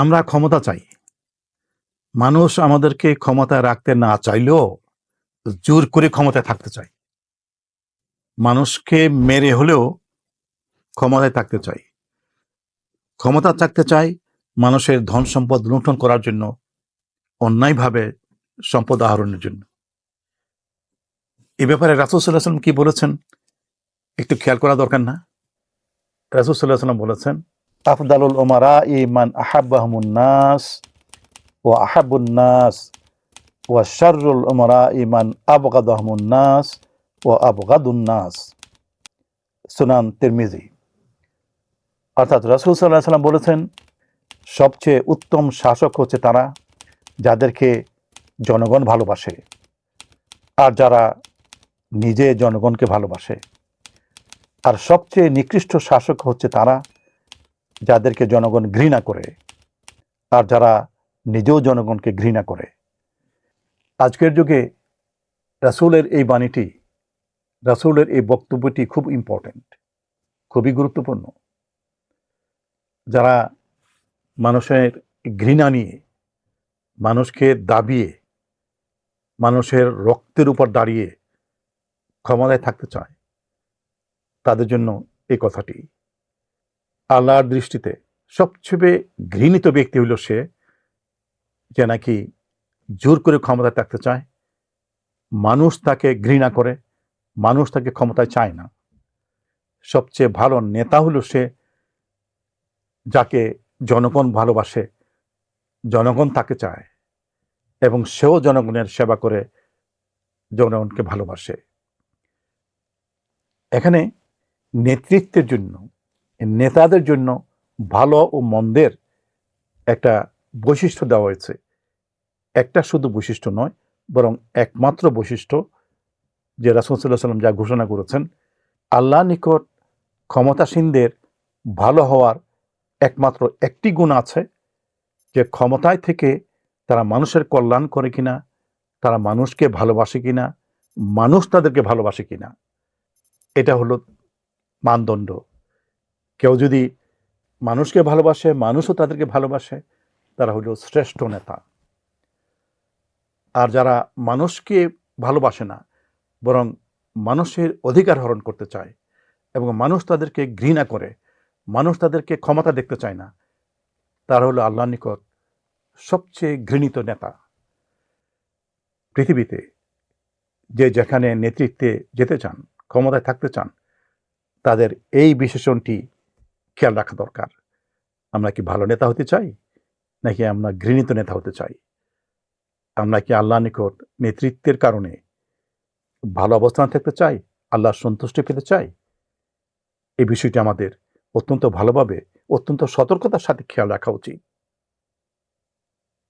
আমরা ক্ষমতা চাই। মানুষ আমাদেরকে ক্ষমতায় রাখতে না চাইলেও জোর করে ক্ষমতায় থাকতে চাই মানুষকে মেরে হলেও ক্ষমতায় থাকতে চাই ক্ষমতা থাকতে চাই মানুষের ধন সম্পদ লুণ্ঠন করার জন্য, অন্যায়ভাবে সম্পদ আহরণের জন্য। এ ব্যাপারে রাসুল সাল্লাহ সাল্লাম কি বলেছেন? একটু খেয়াল করা দরকার না। রাসুল সাল্লাহ সাল্লাম বলেছেন আফদালুল ওমারা ইমান আহাব্বাহমুন নাস ও আহাবুন নাস ও শারুল ওমারা ইমান আবগাদহমুন নাস ও আবগাদুন নাস। সুনান তিরমিজি। অর্থাৎ রসুল সাল্লাহ সাল্লাম বলেছেন, সবচেয়ে উত্তম শাসক হচ্ছে তারা যাদেরকে জনগণ ভালোবাসে আর যারা নিজে জনগণকে ভালোবাসে। আর সবচেয়ে নিকৃষ্ট শাসক হচ্ছে তারা যাদেরকে জনগণ ঘৃণা করে, আর যারা নিজেও জনগণকে ঘৃণা করে। আজকের যুগে রাসুলের এই বাণীটি, রাসুলের এই বক্তব্যটি খুব ইম্পর্ট্যান্ট খুবই গুরুত্বপূর্ণ। যারা মানুষের ঘৃণা নিয়ে, মানুষকে দাবিয়ে, মানুষের রক্তের উপর দাঁড়িয়ে ক্ষমতায় থাকতে চায়, তাদের জন্য এই কথাটি। আল্লাহর দৃষ্টিতে সবচেয়ে ঘৃণিত ব্যক্তি হইল সে যে নাকি জোর করে ক্ষমতায় থাকতে চায়। মানুষ তাকে ঘৃণা করে, মানুষ তাকে ক্ষমতায় চায় না। সবচেয়ে ভালো নেতা হলো সে যাকে জনগণ ভালোবাসে, জনগণ তাকে চায় এবং সেও জনগণের সেবা করে, জনগণকে ভালোবাসে। এখানে নেতৃত্বের জন্য নেতাদের জন্য ভালো ও মন্দের একটা বৈশিষ্ট্য দেওয়া হয়েছে। একটা শুধু বৈশিষ্ট্য নয়, বরং একমাত্র বৈশিষ্ট্য যে রাসুলসাল্লাহ সাল্লাম যা ঘোষণা করেছেন আল্লাহ নিকট ক্ষমতাসীনদের ভালো হওয়ার একমাত্র একটি গুণ আছে যে ক্ষমতায় থেকে তারা মানুষের কল্যাণ করে কিনা, তারা মানুষকে ভালোবাসে কিনা, মানুষ তাদেরকে ভালোবাসে কিনা। এটা হলো মানদণ্ড। কেউ যদি মানুষকে ভালোবাসে, মানুষও তাদেরকে ভালোবাসে, তারা হলো শ্রেষ্ঠ নেতা। আর যারা মানুষকে ভালোবাসে না, বরং মানুষের অধিকার হরণ করতে চায় এবং মানুষ তাদেরকে ঘৃণা করে, মানুষ তাদেরকে ক্ষমতা দেখতে চায় না, তারা হলো আল্লাহ নিকট সবচেয়ে ঘৃণিত নেতা। পৃথিবীতে যে যেখানে নেতৃত্বে যেতে চান, ক্ষমতায় থাকতে চান, তাদের এই বিশেষণটি খেয়াল রাখা দরকার। আমরা কি ভালো নেতা হতে চাই? নাকি আমরা ঘৃণিত নেতা হতে চাই? আমরা কি আল্লাহ নিকট নেতৃত্বের কারণে ভালো অবস্থান থাকতে চাই? আল্লাহ সন্তুষ্টি পেতে চাই? এই বিষয়টি আমাদের অত্যন্ত ভালোভাবে, অত্যন্ত সতর্কতার সাথে খেয়াল রাখা উচিত।